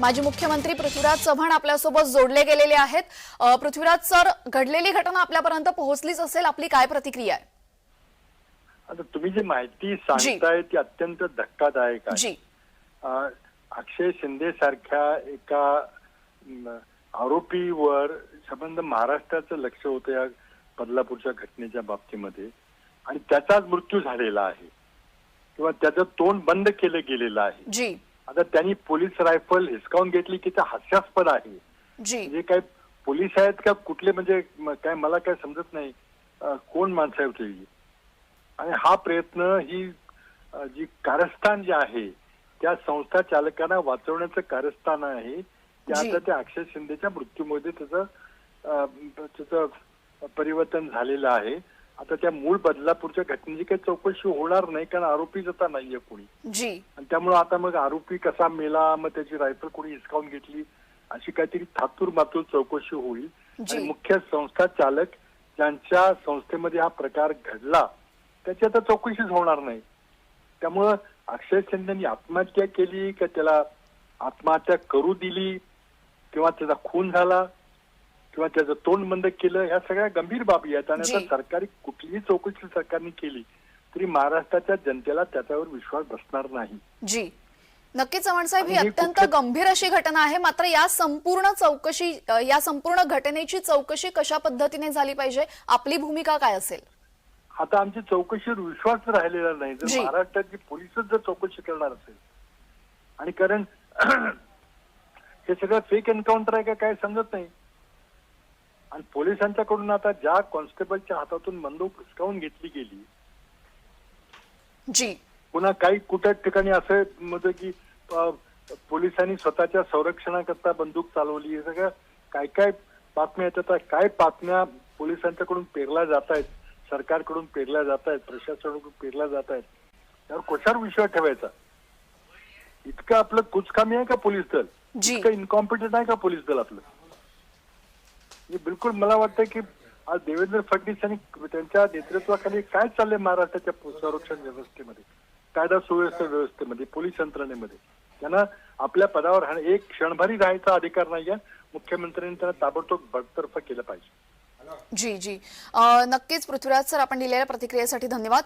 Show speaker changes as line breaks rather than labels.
माजी मुख्यमंत्री पृथ्वीराज चव्हाण आपल्यासोबत जोडले गेलेले आहेत. पृथ्वीराज सर घडलेली घटना आपल्यापर्यंत पोहोचलीच असेल? आपली काय प्रतिक्रिया आहे?
आता तुम्ही जी माहिती सांगताय ती अत्यंत धक्कादायक आहे. अक्षय शिंदे सारख्या एका आरोपीवर संबंध महाराष्ट्राचं लक्ष होतं या बदलापूरच्या घटनेच्या बाबतीमध्ये. आणि त्याचाच मृत्यू झालेला आहे. किंवा त्याचं तोंड बंद केलं गेलेलं आहे.
जी.
आता त्यांनी पोलीस रायफल हिसकावून घेतली की ते हास्यास्पद आहे.
जी.
म्हणजे काय पोलीस आहेत का कुठले म्हणजे काय मला काय समजत नाही. कोण माणसं आहेत ही? आणि हा प्रयत्न ही जी कारस्थान जे आहे त्या संस्था चालकांना वाचवण्याचं कारस्थान आहे. ते
जी.
आता त्या अक्षय शिंदेच्या मृत्यूमध्ये त्याचं त्याचं परिवर्तन झालेलं आहे. आता त्या मूळ बदलापूरच्या घटनेची काही चौकशी होणार नाही कारण आरोपीच आता नाहीये कोणी.
जी.
आणि त्यामुळे आता मग आरोपी कसा मेला मग त्याची रायफल कोणी हिसकावून घेतली अशी काहीतरी थातूर मातूर चौकशी होईल.
जी.
आणि मुख्य संस्था चालक ज्यांच्या संस्थेमध्ये हा प्रकार घडला त्याची आता चौकशीच होणार नाही. त्यामुळं अक्षय शिंदेनी आत्महत्या केली का त्याला आत्महत्या करू दिली किंवा त्याचा खून झाला किंवा त्याचं तोंड बंद केलं ह्या सगळ्या गंभीर बाबी आहेत. आणि. आता सरकारी कुठलीही चौकशी सरकारने केली तरी महाराष्ट्राच्या जनतेला त्याच्यावर विश्वास बसणार नाही.
जी. नक्कीच चव्हाण साहेब ही अत्यंत गंभीर अशी घटना आहे. मात्र या संपूर्ण चौकशी या संपूर्ण घटनेची चौकशी कशा पद्धतीने झाली पाहिजे? आपली भूमिका काय असेल?
आता आमची चौकशीवर विश्वास राहिलेला नाही. जर
जी.
महाराष्ट्राची पोलिसच जर चौकशी करणार असेल आणि कारण हे सगळं फेक एन्काउंटर आहे का काय समजत नाही. आणि पोलिसांच्याकडून आता ज्या कॉन्स्टेबलच्या हातातून बंदूक हिसकावून घेतली गेली
जी.
पुन्हा काही कुठल्या ठिकाणी असं म्हणजे की पोलिसांनी स्वतःच्या संरक्षणाकरता बंदूक चालवली हे सगळं काय काय बातम्या येतात काय बातम्या पोलिसांच्याकडून पेरल्या जात आहेत सरकारकडून पेरल्या जात आहेत प्रशासनाकडून पेरल्या जात आहेत त्यावर कशावर विश्वास ठेवायचा? इतकं आपलं कुचकामी आहे का पोलीस दल. इतकं इनकॉम्पिटंट आहे का पोलीस दल आपलं? बिलकुल मला वाटतं की आज देवेंद्र फडणवीस यांनी त्यांच्या नेतृत्वाखाली काय चाललंय महाराष्ट्राच्या संरक्षण व्यवस्थेमध्ये? कायदा सुव्यवस्था व्यवस्थेमध्ये पोलीस यंत्रणेमध्ये? त्यांना आपल्या पदावर एक क्षणभरी राहायचा अधिकार नाही आहे मुख्यमंत्र्यांनी त्यांना ताबडतोब बडतर्फ केलं पाहिजे.
जी जी. नक्कीच पृथ्वीराज सर आपण दिलेल्या प्रतिक्रियेसाठी धन्यवाद.